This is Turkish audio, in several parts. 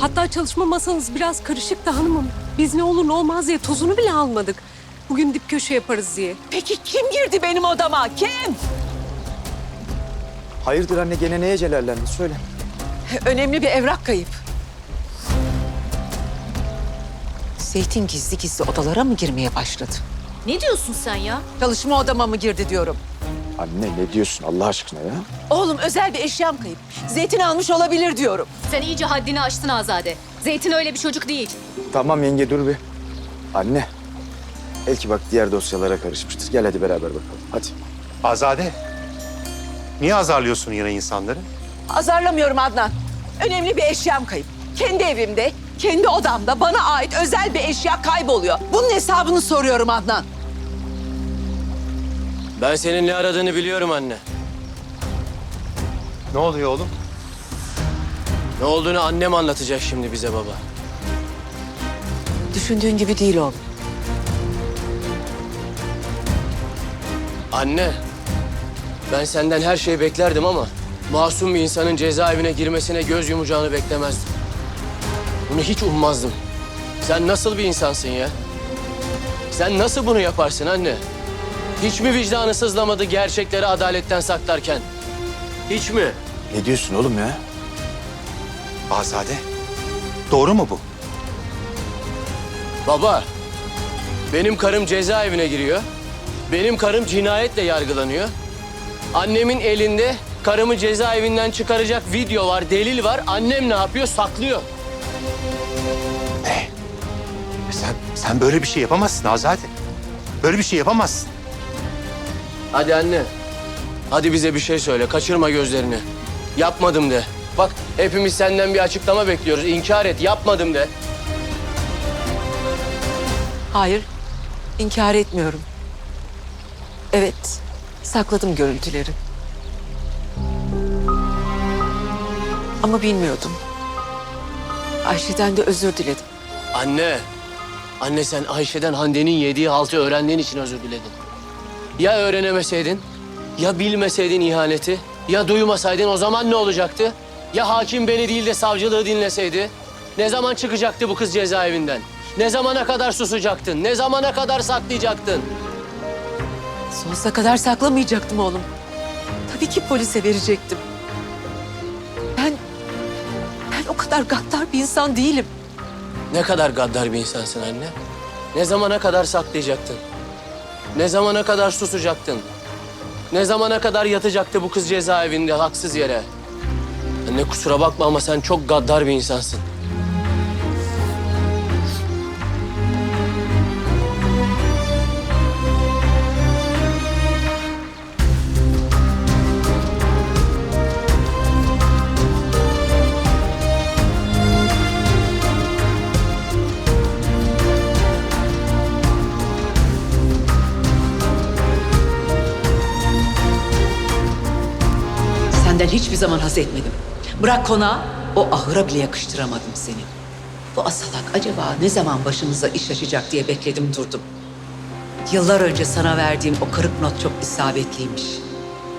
Hatta çalışma masanız biraz karışıktı hanımım. Biz ne olur ne olmaz diye tozunu bile almadık. Bugün dip köşe yaparız diye. Peki kim girdi benim odama? Kim? Hayırdır anne gene neye celallendin söyle. Önemli bir evrak kayıp. Zeytin gizli gizli odalara mı girmeye başladı? Ne diyorsun sen ya? Çalışma odama mı girdi diyorum. Anne ne diyorsun Allah aşkına ya? Oğlum özel bir eşyam kayıp. Zeytin almış olabilir diyorum. Sen iyice haddini aştın Azade. Zeytin öyle bir çocuk değil. Tamam yenge dur bir. Anne. Belki bak diğer dosyalara karışmıştır. Gel hadi beraber bakalım. Hadi. Azade. Niye azarlıyorsun yine insanları? Azarlamıyorum Adnan. Önemli bir eşyam kayıp. Kendi evimde, kendi odamda bana ait özel bir eşya kayboluyor. Bunun hesabını soruyorum Adnan. Ben senin ne aradığını biliyorum anne. Ne oluyor oğlum? Ne olduğunu annem anlatacak şimdi bize baba. Düşündüğün gibi değil oğlum. Anne, ben senden her şeyi beklerdim ama masum bir insanın cezaevine girmesine göz yumacağını beklemezdim. Bunu hiç ummazdım. Sen nasıl bir insansın ya? Sen nasıl bunu yaparsın anne? Hiç mi vicdanı sızlamadı gerçekleri adaletten saklarken? Hiç mi? Ne diyorsun oğlum ya? Azade. Doğru mu bu? Baba, benim karım cezaevine giriyor. Benim karım cinayetle yargılanıyor. Annemin elinde karımı cezaevinden çıkaracak video var, delil var. Annem ne yapıyor? Saklıyor. Sen, sen böyle bir şey yapamazsın Azade. Böyle bir şey yapamazsın. Hadi anne. Hadi bize bir şey söyle. Kaçırma gözlerini. Yapmadım de. Bak hepimiz senden bir açıklama bekliyoruz. İnkar et. Yapmadım de. Hayır, inkar etmiyorum. Evet, sakladım görüntüleri. Ama bilmiyordum. Ayşe'den de özür diledim. Anne. Anne sen Ayşe'den Hande'nin yediği haltı öğrendiğin için özür diledin. Ya öğrenemeseydin? Ya bilmeseydin ihaneti? Ya duymasaydın o zaman ne olacaktı? Ya hakim beni değil de savcılığı dinleseydi? Ne zaman çıkacaktı bu kız cezaevinden? Ne zamana kadar susacaktın? Ne zamana kadar saklayacaktın? Sonsuza kadar saklamayacaktım oğlum. Tabii ki polise verecektim. Ben, ben o kadar gaddar bir insan değilim. Ne kadar gaddar bir insansın anne. Ne zamana kadar saklayacaktın? Ne zamana kadar susacaktın? Ne zamana kadar yatacaktı bu kız cezaevinde haksız yere? Anne kusura bakma ama sen çok gaddar bir insansın. Hiçbir zaman haz etmedim. Bırak konağı, o ahıra bile yakıştıramadım seni. Bu asalak acaba ne zaman başımıza iş açacak diye bekledim durdum. Yıllar önce sana verdiğim o kırık not çok isabetliymiş.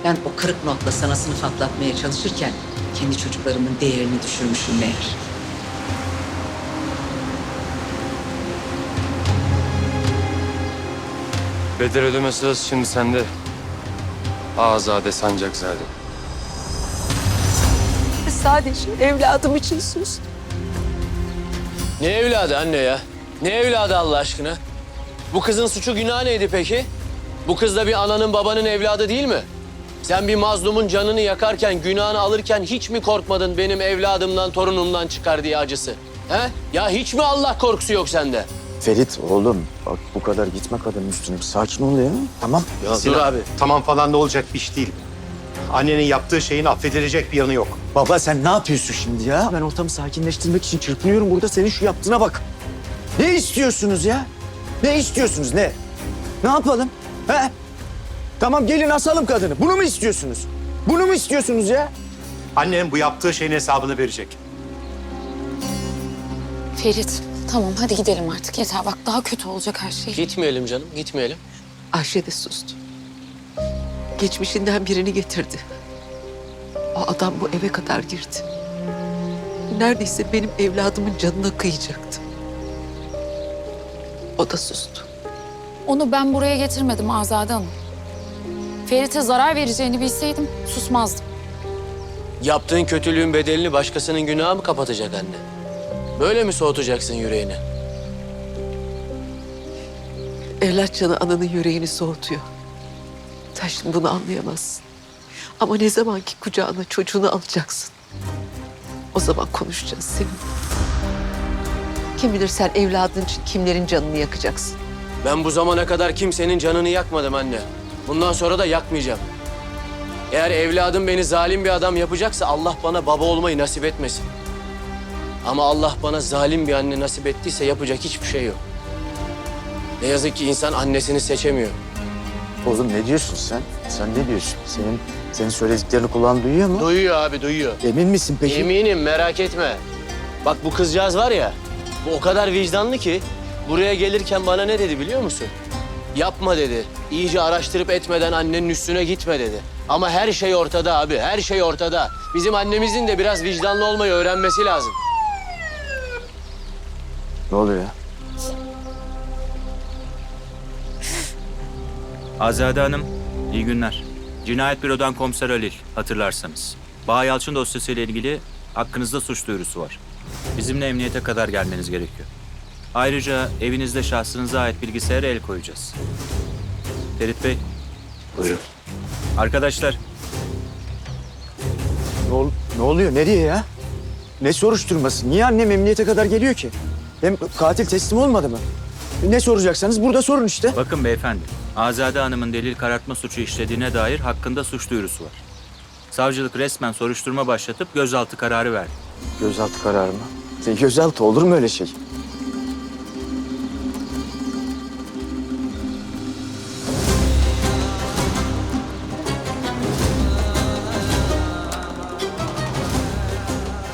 Ben o kırık notla sana sınıf atlatmaya çalışırken kendi çocuklarımın değerini düşürmüşüm meğer. Bedel ödeme sırası şimdi sende. Azade Sancakzade. Sadece evladım için sus. Ne evladı anne ya? Ne evladı Allah aşkına? Bu kızın suçu günah neydi peki? Bu kız da bir ananın babanın evladı değil mi? Sen bir mazlumun canını yakarken, günahını alırken hiç mi korkmadın benim evladımdan, torunumdan çıkar diye acısı? He? Ya hiç mi Allah korkusu yok sende? Ferit oğlum bak bu kadar gitme kadının üstüne. Sakin ol ya. Tamam. Ya Sinan, dur abi. Tamam falan da olacak bir iş değil. Annenin yaptığı şeyin affedilecek bir yanı yok. Baba sen ne yapıyorsun şimdi ya? Ben ortamı sakinleştirmek için çırpınıyorum burada. Senin şu yaptığına bak. Ne istiyorsunuz ya? Ne istiyorsunuz ne? Ne yapalım? He? Tamam gelin asalım kadını. Bunu mu istiyorsunuz? Bunu mu istiyorsunuz ya? Annenin bu yaptığı şeyin hesabını verecek. Ferit, tamam hadi gidelim artık. Yeter bak daha kötü olacak her şey. Gitmeyelim canım, gitmeyelim. Ayşe de sustu. Geçmişinden birini getirdi. O adam bu eve kadar girdi. neredeyse benim evladımın canına kıyacaktı. O da sustu. Onu ben buraya getirmedim Azade Hanım. Ferit'e zarar vereceğini bilseydim susmazdım. Yaptığın kötülüğün bedelini başkasının günahı mı kapatacak anne? Böyle mi soğutacaksın yüreğini? Evlat canı ananın yüreğini soğutuyor. Şimdi bunu anlayamazsın. Ama ne zaman ki kucağına çocuğunu alacaksın. O zaman konuşacağız seninle. Kim bilir sen evladın için kimlerin canını yakacaksın. Ben bu zamana kadar kimsenin canını yakmadım anne. Bundan sonra da yakmayacağım. Eğer evladım beni zalim bir adam yapacaksa Allah bana baba olmayı nasip etmesin. Ama Allah bana zalim bir anne nasip ettiyse yapacak hiçbir şey yok. Ne yazık ki insan annesini seçemiyor. Oğlum ne diyorsun sen? Sen ne diyorsun? Senin senin söylediklerini kulağın duyuyor mu? Duyuyor abi duyuyor. Emin misin peki? Eminim merak etme. Bak bu kızcağız var ya, bu o kadar vicdanlı ki buraya gelirken bana ne dedi biliyor musun? Yapma dedi. İyice araştırıp etmeden annenin üstüne gitme dedi. Ama her şey ortada abi, her şey ortada. Bizim annemizin de biraz vicdanlı olmayı öğrenmesi lazım. Ne oluyor ya? Azade Hanım, iyi günler. Cinayet Büro'dan Komiser Halil, hatırlarsanız. Bağ Yalçın dosyasıyla ilgili hakkınızda suç duyurusu var. Bizimle emniyete kadar gelmeniz gerekiyor. Ayrıca evinizde şahsınıza ait bilgisayara el koyacağız. Ferit Bey. Buyurun. Arkadaşlar, Ne, ol- ne oluyor? Nereye ya? Ne soruşturması? Niye annem emniyete kadar geliyor ki? Hem katil teslim olmadı mı? Ne soracaksanız burada sorun işte. bakın beyefendi. Azade Hanım'ın delil karartma suçu işlediğine dair hakkında suç duyurusu var. Savcılık resmen soruşturma başlatıp gözaltı kararı verdi. Gözaltı kararı mı? Ya Gözaltı olur mu öyle şey?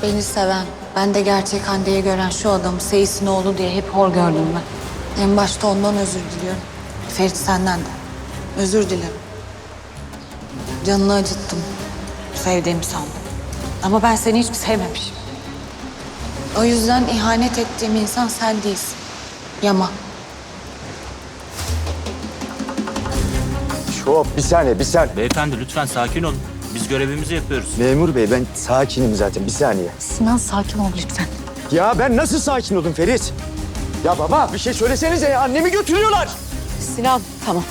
Beni seven, ben de gerçek Hande'yi gören şu adamı Seyis'in oğlu diye hep hor gördüm ben. En başta ondan özür diliyorum. Ferit senden de. Özür dilerim. Canını acıttım. Sevdiğimi sandım. Ama ben seni hiç sevmemişim. O yüzden ihanet ettiğim insan sen değilsin. Yama. Şop bir saniye bir saniye. Beyefendi lütfen sakin olun. Biz görevimizi yapıyoruz. Memur bey ben sakinim zaten bir saniye. Sinan sakin ol lütfen. Ya ben nasıl sakin oldum Ferit? Ya baba bir şey söylesenize ya annemi götürüyorlar. Sinan tamam.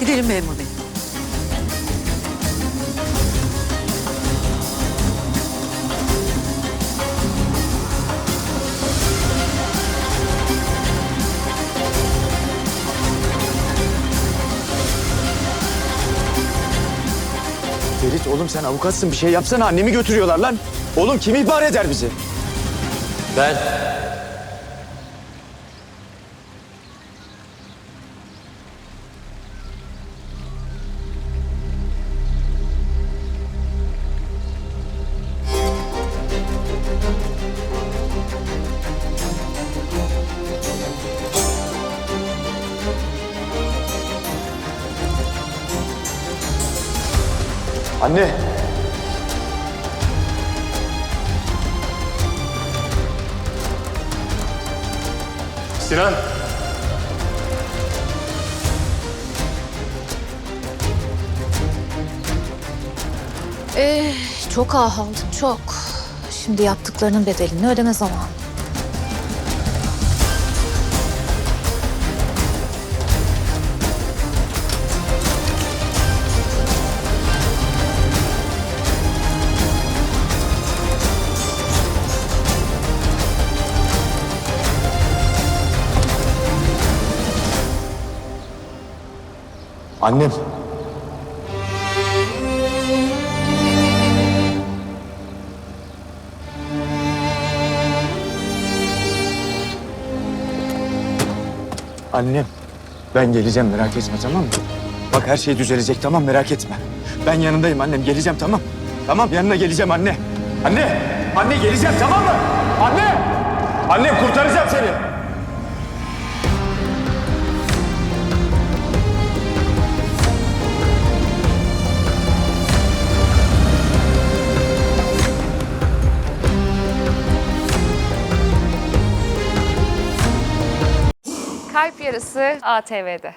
Gidelim memur bey. Ferit oğlum sen avukatsın bir şey yapsana annemi götürüyorlar lan. Oğlum kim ihbar eder bizi? Ben Anne. Sinan. Ee, çok ah aldım çok. Şimdi yaptıklarının bedelini ödeme zamanı. Annem. Annem. Ben geleceğim merak etme tamam mı? Bak her şey düzelecek tamam merak etme. Ben yanındayım annem geleceğim tamam. Tamam yanına geleceğim anne. Anne! Anne geleceğim tamam mı? Anne! Annem kurtaracağım seni. Kalp Yarısı ATV'de.